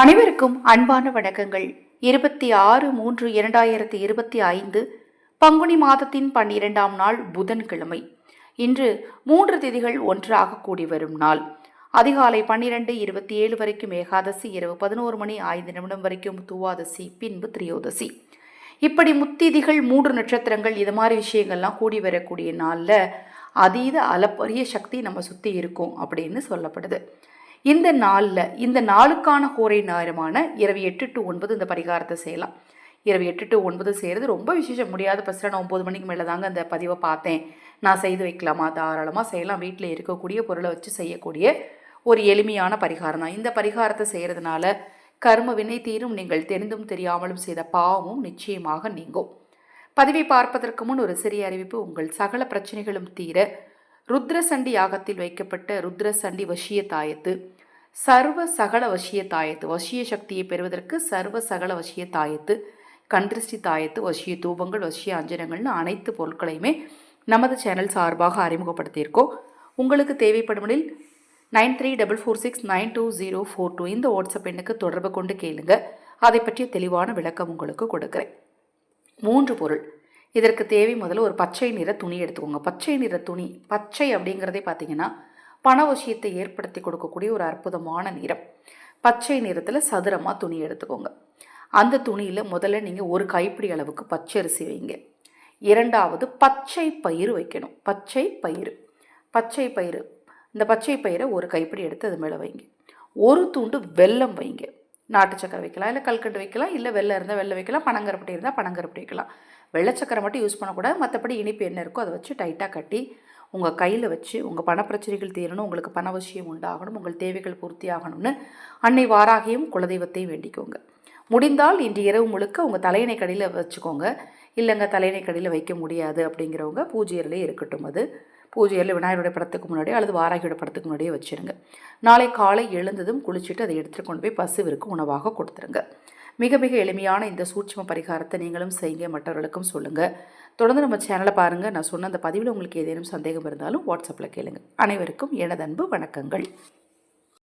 அனைவருக்கும் அன்பான வணக்கங்கள். இருபத்தி ஆறு மூன்று இரண்டாயிரத்தி இருபத்தி ஐந்து பங்குனி மாதத்தின் பன்னிரெண்டாம் நாள் புதன்கிழமை. இன்று மூன்று திதிகள் ஒன்றாக கூடி வரும் நாள். அதிகாலை பன்னிரெண்டு இருபத்தி ஏழு வரைக்கும் ஏகாதசி இரவு பதினோரு மணி ஐந்து நிமிடம் வரைக்கும் துவாதசி பின்பு திரியோதசி. இப்படி முத்திதிகள் மூன்று நட்சத்திரங்கள் இது மாதிரி விஷயங்கள்லாம் கூடி வரக்கூடிய நாளில் அதீத அளப்பரிய சக்தி நம்ம சுற்றி இருக்கும் அப்படின்னு சொல்லப்படுது. இந்த நாளில் இந்த நாளுக்கான கோரை நேரமான இரவு எட்டு டு ஒன்பது இந்த பரிகாரத்தை செய்யலாம். இரவு எட்டு டு ஒன்பது செய்கிறது ரொம்ப விசேஷம். முடியாத பஸ்ஸில் நான் ஒம்பது மணிக்கு மேலே தாங்க அந்த பதிவை பார்த்தேன். நான் செய்து வைக்கலாமா? தாராளமாக செய்யலாம். வீட்டில் இருக்கக்கூடிய பொருளை வச்சு செய்யக்கூடிய ஒரு எளிமையான பரிகாரம் தான். இந்த பரிகாரத்தை செய்கிறதுனால கர்ம வினை தீரும் நீங்கள் தெரிந்தும் தெரியாமலும் செய்த பாவமும் நிச்சயமாக நீங்கும். பதிவை பார்ப்பதற்கு முன் ஒரு சிறிய அறிவிப்பு. உங்கள் சகல பிரச்சனைகளும் தீர ருத்ரசண்டி யாகத்தில் வைக்கப்பட்ட ருத்ரசண்டி வசிய தாயத்து சர்வ சகல வசிய தாயத்து வசிய சக்தியை பெறுவதற்கு சர்வ சகல வசிய தாயத்து கண்திருஷ்டி தாயத்து வசிய தூபங்கள் வசிய அஞ்சனங்கள்னு அனைத்து பொருட்களையுமே நமது சேனல் சார்பாக அறிமுகப்படுத்தியிருக்கோம். உங்களுக்கு தேவைப்படுமெனில் nine three double four six nine two zero four two இந்த வாட்ஸ்அப் எண்ணுக்கு தொடர்பு கொண்டு கேளுங்க. அதை பற்றிய தெளிவான விளக்கம் உங்களுக்கு கொடுக்குறேன். மூன்று பொருள். இதற்கு தேவை முதல்ல ஒரு பச்சை நிற துணி எடுத்துக்கோங்க. பச்சை நிற துணி பச்சை அப்படிங்கிறதே பார்த்தீங்கன்னா பண விஷயத்தை ஏற்படுத்தி கொடுக்கக்கூடிய ஒரு அற்புதமான நிறம். பச்சை நிறத்தில் சதுரமாக துணி எடுத்துக்கோங்க. அந்த துணியில் முதல்ல நீங்கள் ஒரு கைப்பிடி அளவுக்கு பச்சரிசி வைங்க. இரண்டாவது பச்சை பயிறு வைக்கணும். பச்சை பயிறு பச்சை பயிறு. இந்த பச்சை பயிரை ஒரு கைப்பிடி எடுத்து அது மேலே வைங்க. ஒரு துண்டு வெல்லம் வைங்க. நாட்டு சக்கரை வைக்கலாம் இல்லை கல்கண்டு வைக்கலாம் இல்லை வெள்ளை இருந்தால் வெள்ளை வைக்கலாம் பனங்கருப்பட்டி இருந்தால் பனங்கருப்பட்டி வைக்கலாம். வெள்ளச்சக்கரை மட்டும் யூஸ் பண்ணக்கூடாது மற்றபடி இனிப்பு என்ன இருக்கோ அதை வச்சு டைட்டாக கட்டி உங்கள் கையில் வச்சு உங்கள் பணப்பிரச்சனைகள் தீரணும் உங்களுக்கு பண அவசியம் உண்டாகணும் உங்கள் தேவைகள் பூர்த்தி ஆகணும்னு அன்னை வாராகியும் குலதெய்வத்தையும் வேண்டிக்கோங்க. முடிந்தால் இன்று இரவு முழுக்க உங்கள் தலையணை கடியில் வச்சுக்கோங்க. இல்லைங்க தலையணை கடியில் வைக்க முடியாது அப்படிங்கிறவங்க பூஜையிலே இருக்கட்டும் அது. பூஜையில் விநாயகருடைய படத்துக்கு முன்னாடி அல்லது வாராகியோட படத்துக்கு முன்னாடியே வச்சுருங்க. நாளை காலை எழுந்ததும் குளிச்சுட்டு அதை எடுத்துகிட்டு கொண்டு போய் பசுவிற்கு உணவாக கொடுத்துருங்க. மிக மிக எளிமையான இந்த சூட்சம பரிகாரத்தை நீங்களும் செய்யுங்க மற்றவர்களுக்கும் சொல்லுங்கள் தொடர்ந்து நம்ம சேனலை பாருங்கள் நான் சொன்ன அந்த பதிவில் உங்களுக்கு ஏதேனும் சந்தேகம் இருந்தாலும் வாட்ஸ்அப்பில் கேளுங்கள் அனைவருக்கும் எனது அன்பு வணக்கங்கள்.